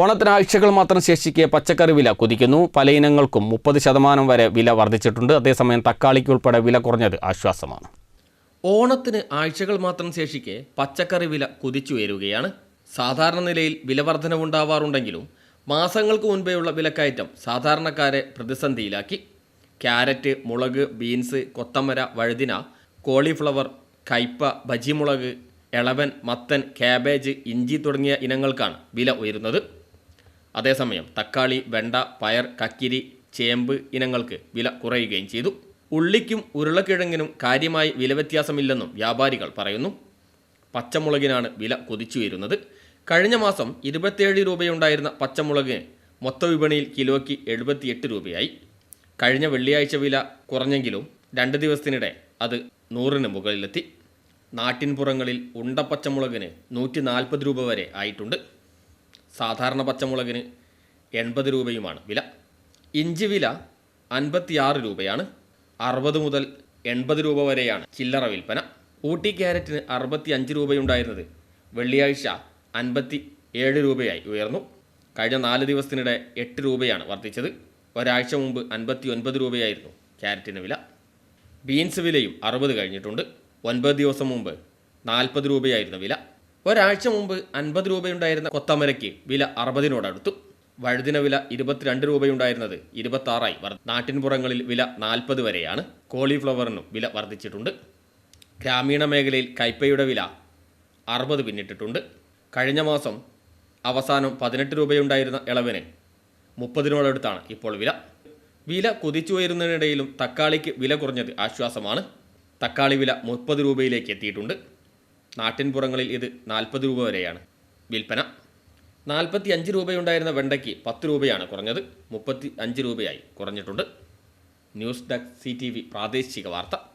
ഓണത്തിന് ആഴ്ചകൾ മാത്രം ശേഷിക്കെ പച്ചക്കറി വില കുതിക്കുന്നു. പല ഇനങ്ങൾക്കും മുപ്പത് ശതമാനം വരെ വില വർദ്ധിച്ചിട്ടുണ്ട്. അതേസമയം തക്കാളിക്ക് ഉൾപ്പെടെ വില കുറഞ്ഞത് ആശ്വാസമാണ്. ഓണത്തിന് ആഴ്ചകൾ മാത്രം ശേഷിക്കെ പച്ചക്കറി വില കുതിച്ചുയരുകയാണ്. സാധാരണ നിലയിൽ വില വർധനവുണ്ടാവാറുണ്ടെങ്കിലും മാസങ്ങൾക്ക് മുൻപേയുള്ള വിലക്കയറ്റം സാധാരണക്കാരെ പ്രതിസന്ധിയിലാക്കി. ക്യാരറ്റ് മുളക് ബീൻസ് കൊത്തമര വഴുതിന കോളിഫ്ലവർ കയ്പ ബജിമുളക് ഇളവൻ മത്തൻ കാബേജ് ഇഞ്ചി തുടങ്ങിയ ഇനങ്ങൾക്കാണ് വില ഉയരുന്നത്. അതേസമയം തക്കാളി വെണ്ട പയർ കക്കിരി ചേമ്പ് ഇനങ്ങൾക്ക് വില കുറയുകയും ചെയ്തു. ഉള്ളിക്കും ഉരുളക്കിഴങ്ങിനും കാര്യമായി വില വ്യത്യാസമില്ലെന്നും വ്യാപാരികൾ പറയുന്നു. പച്ചമുളകിനാണ് വില കുതിച്ചുയരുന്നത് കഴിഞ്ഞ മാസം ഇരുപത്തിയേഴ് രൂപയുണ്ടായിരുന്ന പച്ചമുളകിന് മൊത്ത വിപണിയിൽ കിലോയ്ക്ക് എഴുപത്തിയെട്ട് രൂപയായി. കഴിഞ്ഞ വെള്ളിയാഴ്ച വില കുറഞ്ഞെങ്കിലും രണ്ട് ദിവസത്തിനിടെ അത് നൂറിന് മുകളിലെത്തി. നാട്ടിൻപുറങ്ങളിൽ ഉണ്ട പച്ചമുളകിന് നൂറ്റി നാൽപ്പത് രൂപ വരെ ആയിട്ടുണ്ട്. സാധാരണ പച്ചമുളകിന് എൺപത് രൂപയുമാണ് വില. ഇഞ്ചി വില അൻപത്തിയാറ് രൂപയാണ്. അറുപത് മുതൽ എൺപത് രൂപ വരെയാണ് ചില്ലറ വിൽപ്പന. ഊട്ടി ക്യാരറ്റിന് അറുപത്തി അഞ്ച് രൂപയുണ്ടായിരുന്നത്. വെള്ളിയാഴ്ച അൻപത്തി ഏഴ് രൂപയായി ഉയർന്നു. കഴിഞ്ഞ നാല് ദിവസത്തിനിടെ എട്ട് രൂപയാണ് വർദ്ധിച്ചത്. ഒരാഴ്ച മുമ്പ് അൻപത്തി ഒൻപത് രൂപയായിരുന്നു ക്യാരറ്റിന് വില. ബീൻസ് വിലയും അറുപത് കഴിഞ്ഞിട്ടുണ്ട്. ഒൻപത് ദിവസം മുമ്പ് നാൽപ്പത് രൂപയായിരുന്നു വില. ഒരാഴ്ച മുമ്പ് അൻപത് രൂപയുണ്ടായിരുന്ന കൊത്തമരയ്ക്ക് വില അറുപതിനോടടുത്തു. വഴുതിന വില ഇരുപത്തിരണ്ട് രൂപയുണ്ടായിരുന്നത് ഇരുപത്താറായി വർ നാട്ടിൻപുറങ്ങളിൽ വില നാൽപ്പത് വരെയാണ്. കോളിഫ്ലവറിനും വില വർദ്ധിച്ചിട്ടുണ്ട് ഗ്രാമീണ മേഖലയിൽ കൈപ്പയുടെ വില അറുപത് പിന്നിട്ടിട്ടുണ്ട്. കഴിഞ്ഞ മാസം അവസാനം പതിനെട്ട് രൂപയുണ്ടായിരുന്ന ഇളവിന് മുപ്പതിനോടടുത്താണ് ഇപ്പോൾ വില. വില കുതിച്ചുയരുന്നതിനിടയിലും തക്കാളിക്ക് വില കുറഞ്ഞത് ആശ്വാസമാണ്. തക്കാളി വില മുപ്പത് രൂപയിലേക്ക് എത്തിയിട്ടുണ്ട്. നാട്ടിൻപുറങ്ങളിൽ ഇത് നാൽപ്പത് രൂപ വരെയാണ്. വിൽപ്പന. നാൽപ്പത്തി അഞ്ച് രൂപയുണ്ടായിരുന്ന വെണ്ടയ്ക്ക് പത്ത് രൂപയാണ് കുറഞ്ഞത്. മുപ്പത്തി അഞ്ച് രൂപയായി കുറഞ്ഞിട്ടുണ്ട്. News desk C T V പ്രാദേശിക വാർത്ത.